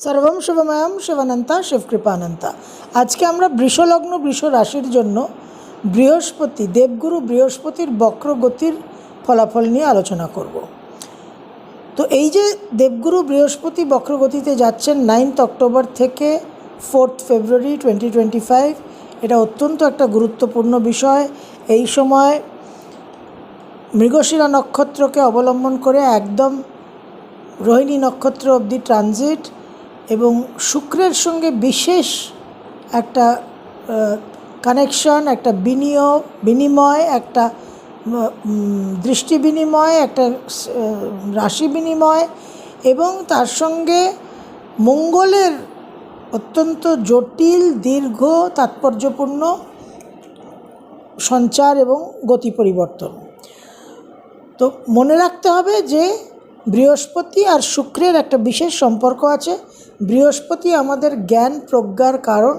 সর্বম শুভময়ম শিবানন্তা শিবকৃপানন্তা আজকে আমরা বৃষলগ্ন বৃষ রাশির জন্য বৃহস্পতি, দেবগুরু বৃহস্পতির বক্রগতির ফলাফল নিয়ে আলোচনা করব। তো এই যে দেবগুরু বৃহস্পতি বক্রগতিতে যাচ্ছেন নাইনথ অক্টোবর থেকে fourth February twenty twenty five এটা অত্যন্ত একটা গুরুত্বপূর্ণ বিষয়। এই সময় মৃগশিরা নক্ষত্রকে অবলম্বন করে একদম রোহিণী নক্ষত্র অবধি ট্রানজিট এবং শুক্রের সঙ্গে বিশেষ একটা কানেকশন একটা বিনিয়োগ, বিনিময়, একটা দৃষ্টি বিনিময়, একটা রাশি বিনিময় এবং তার সঙ্গে মঙ্গলের অত্যন্ত জটিল, দীর্ঘ, তাৎপর্যপূর্ণ সঞ্চার এবং গতি পরিবর্তন। তো মনে রাখতে হবে যে বৃহস্পতি আর শুক্রের একটা বিশেষ সম্পর্ক আছে। বৃহস্পতি আমাদের জ্ঞান প্রজ্ঞার কারণ,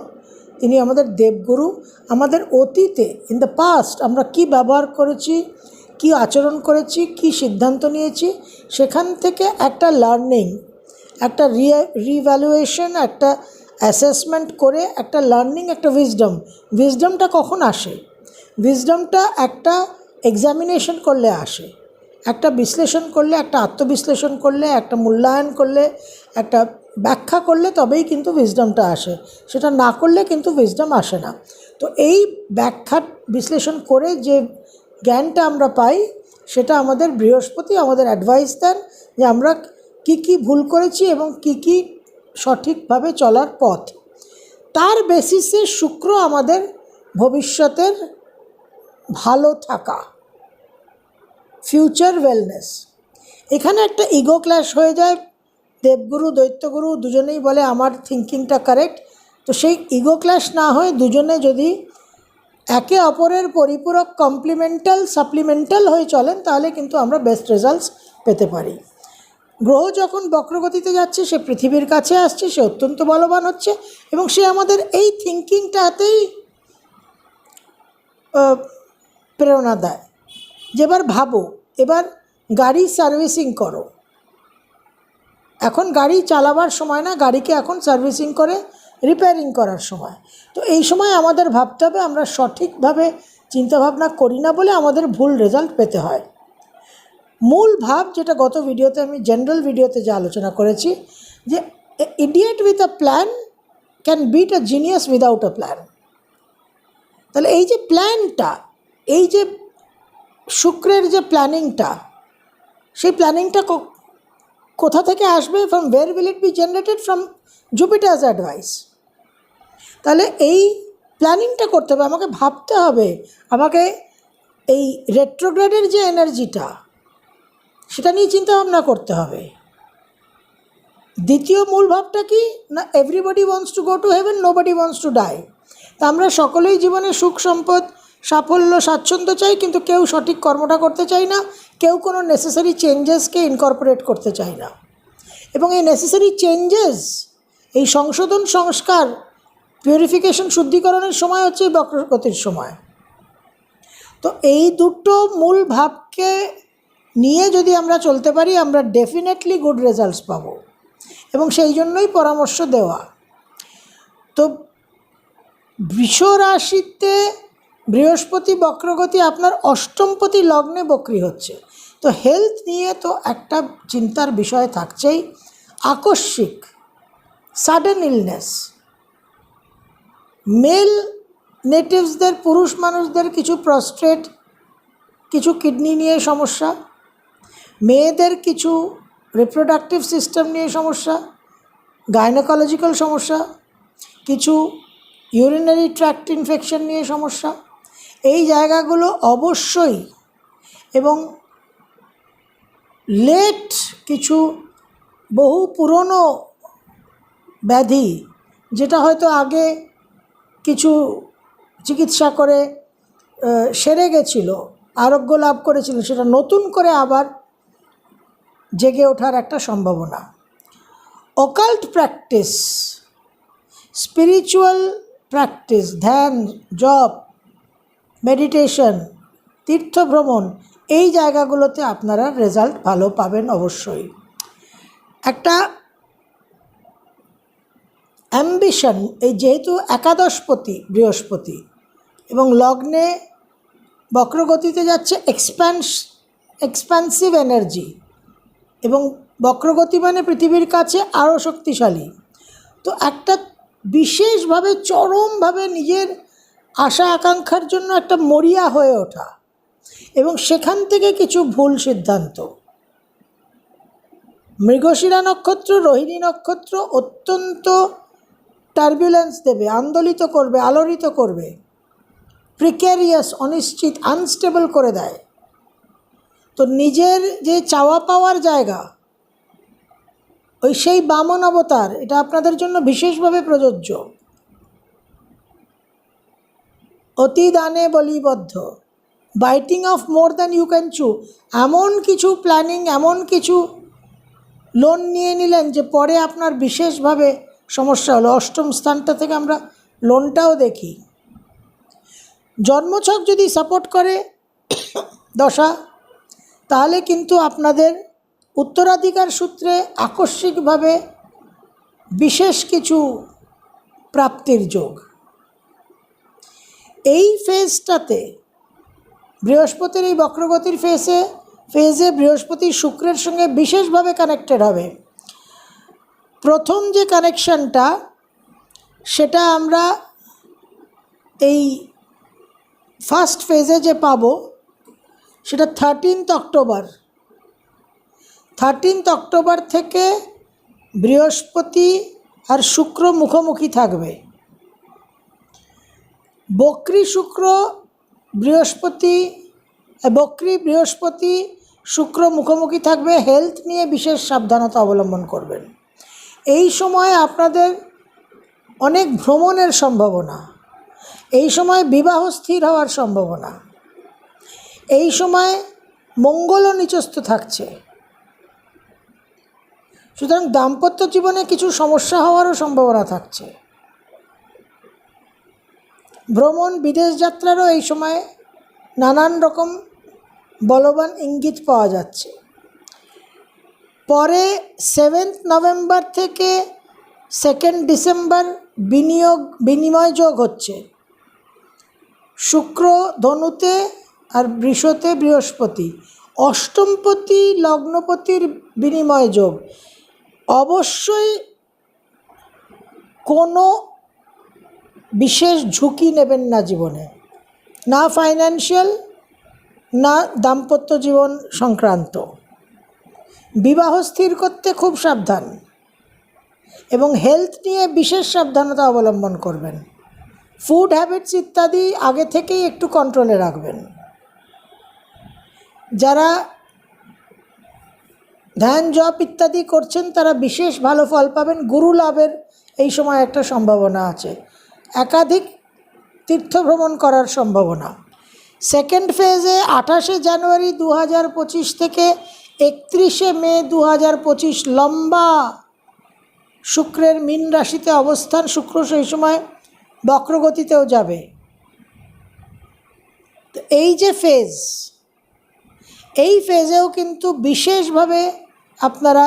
তিনি আমাদের দেবগুরু। আমাদের অতীতে ইন দ্য পাস্ট আমরা কি ব্যবহার করেছি, কি আচরণ করেছি, কি সিদ্ধান্ত নিয়েছি, সেখান থেকে একটা লার্নিং একটা রিভ্যালুয়েশন একটা অ্যাসেসমেন্ট করে একটা লার্নিং একটা উইজডম উইজডমটা কখন আসে? উইজডমটা একটা এক্সামিনেশন করলে আসে। একটা বিশ্লেষণ করলে, একটা আত্মবিশ্লেষণ করলে, একটা মূল্যায়ন করলে, একটা ব্যাখ্যা করলে তবেই কিন্তু উইজডমটা আসে। সেটা না করলে কিন্তু উইজডম আসে না। তো এই ব্যাখ্যা বিশ্লেষণ করে যে জ্ঞানটা আমরা পাই, সেটা আমাদের বৃহস্পতি আমাদের অ্যাডভাইস দেন যে আমরা কি কি ভুল করেছি এবং কি কি সঠিকভাবে চলার পথ। তার বেসিসে শুক্র আমাদের ভবিষ্যতের ভালো থাকা। ফিউচার ওয়েলনেস এখানে একটা ইগো ক্ল্যাশ হয়ে যায়। দেবগুরু, দৈত্যগুরু দুজনেই বলে, আমার থিঙ্কিংটা কারেক্ট তো সেই ইগো ক্ল্যাশ না হয়ে দুজনে যদি একে অপরের পরিপূরক কমপ্লিমেন্টাল সাপ্লিমেন্টাল হয়ে চলেন, তাহলে কিন্তু আমরা বেস্ট রেজাল্টস পেতে পারি। গ্রহ যখন বক্রগতিতে যাচ্ছে, সে পৃথিবীর কাছে আসছে, সে অত্যন্ত বলবান হচ্ছে, এবং সে আমাদের এই থিঙ্কিংটাতেই প্রেরণা দেয়। যে এবার ভাবো, এবার গাড়ি সার্ভিসিং করো। এখন গাড়ি চালাবার সময় না, গাড়িকে এখন সার্ভিসিং করে রিপেয়ারিং করার সময়। তো এই সময় আমাদের ভাবতে হবে, আমরা সঠিকভাবে চিন্তাভাবনা করি না বলে আমাদের ভুল রেজাল্ট পেতে হয়। মূল ভাব যেটা গত ভিডিওতে আমি জেনারেল ভিডিওতে যে আলোচনা করেছি, যে idiot with a plan can beat a genius without a plan তাহলে এই যে প্ল্যানটা এই যে শুক্রের যে প্ল্যানিংটা, সেই প্ল্যানিংটা কোথা থেকে আসবে? From where will it be generated from Jupiter's advice তাহলে এই প্ল্যানিংটা করতে হবে। আমাকে ভাবতে হবে। আমাকে এই রেট্রোগ্রেডের যে এনার্জিটা সেটা নিয়ে চিন্তা ভাবনা করতে হবে। দ্বিতীয় মূল ভাবটা কি? না everybody wants to go to heaven nobody wants to die তা আমরা সকলেই জীবনে সুখ সম্পদ সাফল্য স্বাচ্ছন্দ্য চাই, কিন্তু কেউ সঠিক কর্মটা করতে চাই না, কেউ কোনো নেসেসারি চেঞ্জেসকে ইনকর্পোরেট করতে চায় না। এবং এই নেসেসারি চেঞ্জেস এই সংশোধন সংস্কার পিউরিফিকেশন শুদ্ধিকরণের সময় হচ্ছে এই বক্রগতির সময়। তো এই দুটো মূল ভাবকে নিয়ে যদি আমরা চলতে পারি, আমরা ডেফিনেটলি গুড রেজাল্টস পাবো। এবং সেই জন্যই পরামর্শ দেওয়া। তো বৃষ রাশিতে বৃহস্পতি বক্রগতি আপনার অষ্টমপতি লগ্নে বক্রি হচ্ছে। তো হেলথ নিয়ে তো একটা চিন্তার বিষয় থাকছেই। আকস্মিক সাডেন ইলনেস মেল নেটিভসদের পুরুষ মানুষদের কিছু প্রস্ট্রেট কিছু কিডনি নিয়ে সমস্যা। মেয়েদের কিছু রিপ্রোডাক্টিভ সিস্টেম নিয়ে সমস্যা। গাইনোকোলজিক্যাল সমস্যা। কিছু ইউরিনারি ট্র্যাক্ট ইনফেকশন নিয়ে সমস্যা। এই জায়গাগুলো অবশ্যই এবং লেট কিছু বহু পুরনো ব্যাধি যেটা হয়তো আগে কিছু চিকিৎসা করে সেরে গেছিল, আরোগ্য লাভ করেছিল, সেটা নতুন করে আবার জেগে ওঠার একটা সম্ভাবনা। অকাল্ট প্র্যাকটিস স্পিরিচুয়াল প্র্যাকটিস ধ্যান জব মেডিটেশন, তীর্থভ্রমণ, এই জায়গাগুলোতে আপনারা রেজাল্ট ভালো পাবেন অবশ্যই। একটা অ্যাম্বিশন, এই যেহেতু একাদশপতি, বৃহস্পতি, এবং লগ্নে বক্রগতিতে যাচ্ছে এক্সপ্যান্স, এক্সপ্যান্সিভ এনার্জি, এবং বক্রগতি মানে পৃথিবীর কাছে আরও শক্তিশালী। তো একটা বিশেষভাবে চরমভাবে নিজের আশা আকাঙ্ক্ষার জন্য একটা মরিয়া হয়ে ওঠা এবং সেখান থেকে কিছু ভুল সিদ্ধান্ত। মৃগশিরা নক্ষত্র, রোহিণী নক্ষত্র অত্যন্ত টার্বুলেন্স দেবে, আন্দোলিত করবে, আলোড়িত করবে প্রিক্যারিয়াস অনিশ্চিত আনস্টেবল করে দেয়। তো নিজের যে চাওয়া পাওয়ার জায়গা, ওই সেই বামন অবতার, এটা আপনাদের জন্য বিশেষভাবে প্রযোজ্য। অতি দানে বলিবদ্ধ। Biting off more than you can chew এমন কিছু প্ল্যানিং এমন কিছু লোন নিয়ে নিলেন যে পরে আপনার বিশেষভাবে সমস্যা হলো। অষ্টম স্থানটা থেকে আমরা লোনটাও দেখি। জন্মছক যদি সাপোর্ট করে দশা, তাহলে কিন্তু আপনাদের উত্তরাধিকার সূত্রে আকস্মিকভাবে বিশেষ কিছু প্রাপ্তির যোগ। এই ফেজটাতে বৃহস্পতির এই বক্রগতির ফেজে ফেজে বৃহস্পতি শুক্রের সঙ্গে বিশেষভাবে কানেক্টেড হবে। প্রথম যে কানেকশানটা সেটা আমরা এই ফার্স্ট ফেজে যে পাবো, সেটা থার্টিনথ অক্টোবর থার্টিনথ অক্টোবর থেকে বৃহস্পতি আর শুক্র মুখোমুখি থাকবে। বক্রি শুক্র বৃহস্পতি বক্রি বৃহস্পতি শুক্র মুখোমুখি থাকবে হেলথ নিয়ে বিশেষ সাবধানতা অবলম্বন করবেন। এই সময় আপনাদের অনেক ভ্রমণের সম্ভাবনা। এই সময় বিবাহ স্থির হওয়ার সম্ভাবনা। এই সময় মঙ্গলও নিচস্থ থাকছে। সুতরাং দাম্পত্য জীবনে কিছু সমস্যা হওয়ারও সম্ভাবনা থাকছে। ভ্রমণ, বিদেশ যাত্রারও এই সময় নানান রকম বলবান ইঙ্গিত পাওয়া যাচ্ছে। পরে সেভেন্থ নভেম্বর থেকে সেকেন্ড ডিসেম্বর বিনিয়োগ, বিনিময় যোগ হচ্ছে। শুক্র ধনুতে আর বৃষতে বৃহস্পতি। অষ্টমপতি লগ্নপতির বিনিময় যোগ। অবশ্যই কোনো বিশেষ ঝুঁকি নেবেন না জীবনে। না ফাইন্যান্সিয়াল না দাম্পত্য জীবন সংক্রান্ত। বিবাহ স্থির করতে খুব সাবধান এবং হেলথ নিয়ে বিশেষ সাবধানতা অবলম্বন করবেন। ফুড হ্যাবিটস ইত্যাদি আগে থেকেই একটু কন্ট্রোলে রাখবেন। যারা ধ্যান, জপ ইত্যাদি করছেন, তারা বিশেষ ভালো ফল পাবেন। গুরু লাভের এই সময় একটা সম্ভাবনা আছে। একাধিক তীর্থ ভ্রমণ করার সম্ভাবনা। সেকেন্ড ফেজে আঠাশে জানুয়ারি দু হাজার পঁচিশ থেকে একত্রিশে মে দু হাজার পঁচিশ লম্বা শুক্রের মীন রাশিতে অবস্থান, শুক্র সেই সময় বক্রগতিতেও যাবে। এই যে ফেজ, এই ফেজেও কিন্তু বিশেষভাবে আপনারা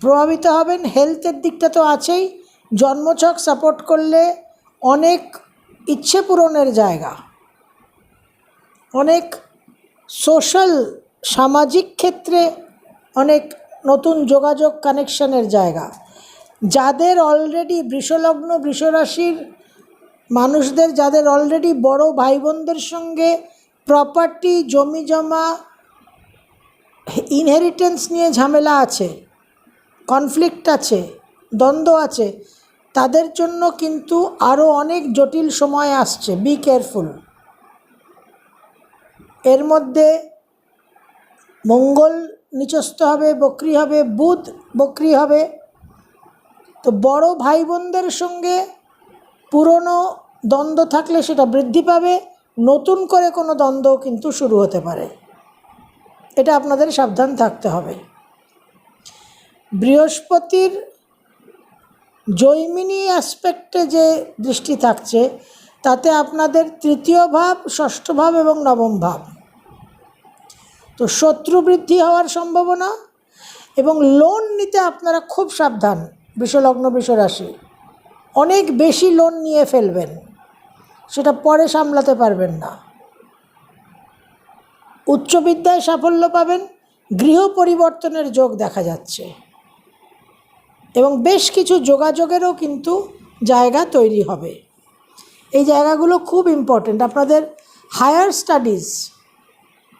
প্রভাবিত হবেন। হেলথের দিকটা তো আছেই জন্মছক সাপোর্ট করলে অনেক ইচ্ছে পূরণের জায়গা। অনেক সোশ্যাল সামাজিক ক্ষেত্রে অনেক নতুন যোগাযোগ কানেকশনের জায়গা। যাদের অলরেডি বৃষলগ্ন, বৃষরাশির মানুষদের, যাদের অলরেডি বড় ভাই বোনদের সঙ্গে প্রপার্টি জমি জমা ইনহেরিটেন্স নিয়ে ঝামেলা আছে কনফ্লিক্ট আছে, দ্বন্দ্ব আছে তাদের জন্য কিন্তু আরও অনেক জটিল সময় আসছে। বি কেয়ারফুল এর মধ্যে মঙ্গল নিচস্থ হবে, বকরি হবে, বুধ বকরি হবে। তো বড় ভাই বোনদের সঙ্গে পুরনো দ্বন্দ্ব থাকলে সেটা বৃদ্ধি পাবে। নতুন করে কোনো দ্বন্দ্ব কিন্তু শুরু হতে পারে। এটা আপনাদের সাবধান থাকতে হবে। বৃহস্পতির জৈমিনী অ্যাসপেক্টে যে দৃষ্টি থাকছে, তাতে আপনাদের তৃতীয় ভাব, ষষ্ঠ ভাব এবং নবম ভাব। তো শত্রু বৃদ্ধি হওয়ার সম্ভাবনা এবং লোন নিতে আপনারা খুব সাবধান, বিষলগ্ন বিষরাশি। অনেক বেশি লোন নিয়ে ফেলবেন, সেটা পরে সামলাতে পারবেন না। উচ্চ বিদ্যায় সাফল্য পাবেন, গৃহ পরিবর্তনের যোগ দেখা যাচ্ছে। এবং বেশ কিছু যোগাযোগেরও কিন্তু জায়গা তৈরি হবে। এই জায়গাগুলো খুব ইম্পর্ট্যান্ট আপনাদের হায়ার স্টাডিজ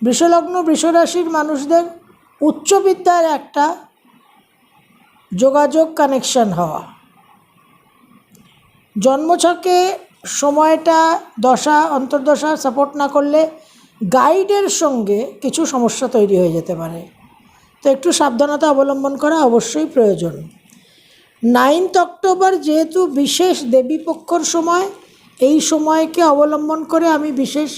বৃষলগ্ন বৃষরাশির মানুষদের উচ্চ বিদ্যার একটা যোগাযোগ কানেকশন হওয়া। জন্মছকে সময়টা দশা, অন্তর্দশা সাপোর্ট না করলে গাইডের সঙ্গে কিছু সমস্যা তৈরি হয়ে যেতে পারে। তো একটু সাবধানতা অবলম্বন করা অবশ্যই প্রয়োজন। নাইনথ অক্টোবর যেহেতু বিশেষ দেবীপক্ষর সময়, এই সময়কে অবলম্বন করে আমি বিশেষ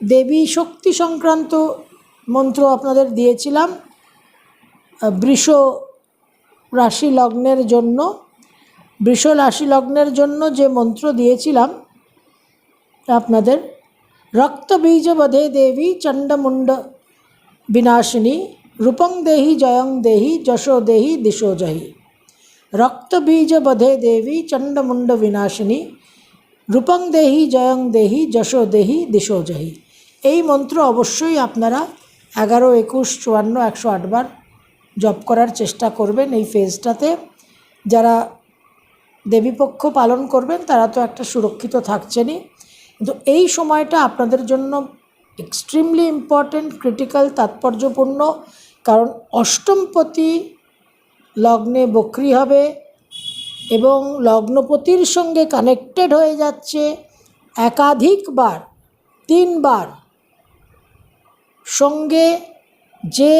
দেবী শক্তি সংক্রান্ত মন্ত্র আপনাদের দিয়েছিলাম বৃষ রাশি লগ্নের জন্য। বৃষ রাশি লগ্নের জন্য যে মন্ত্র দিয়েছিলাম, আপনাদের, রক্তবীজবধে দেবী চণ্ডমুণ্ড বিনাশিনী রূপং দেহি জয়ং দেহি যশো দেহি দিশো জহি। রক্তবীজবধে দেবী চণ্ডমুণ্ড বিনাশিনী। রূপং দেহি জয়ং দেহি যশো দেহি দিশো জহি। এই মন্ত্র অবশ্যই আপনারা এগারো, একুশ, চুয়ান্ন, একশো আটবার জপ করার চেষ্টা করবেন এই ফেজটাতে। যারা দেবীপক্ষ পালন করবেন, তারা তো একটা সুরক্ষিত থাকছেনই। কিন্তু এই সময়টা আপনাদের জন্য এক্সট্রিমলি ইম্পর্ট্যান্ট ক্রিটিক্যাল তাৎপর্যপূর্ণ। কারণ অষ্টমপতি লগ্নে বক্রি হবে এবং লগ্নপতির সঙ্গে কানেক্টেড হয়ে যাচ্ছে একাধিকবার, তিনবার। সঙ্গে যে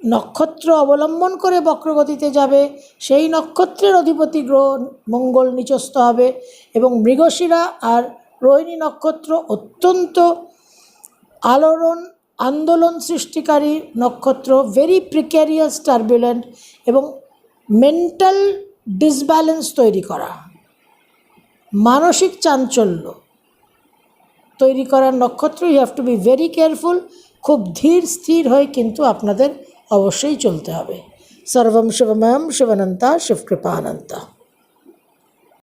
নক্ষত্র অবলম্বন করে বক্রগতিতে যাবে, সেই নক্ষত্রের অধিপতি গ্রহ মঙ্গল নিচস্থ হবে এবং মৃগশিরা আর রোহিণী নক্ষত্র অত্যন্ত আলোড়ন আন্দোলন সৃষ্টিকারী নক্ষত্র ভেরি প্রিক্যারিয়াস টার্বুলেন্ট এবং মেন্টাল ডিসব্যালেন্স তৈরি করা। মানসিক চাঞ্চল্য তৈরি করার নক্ষত্র you have to be very careful খুব ধীর স্থির হয়ে কিন্তু আপনাদের অবশ্যই চলতে হবে। সর্বম শিবময়ম শিবানন্তা শিবকৃপানন্তা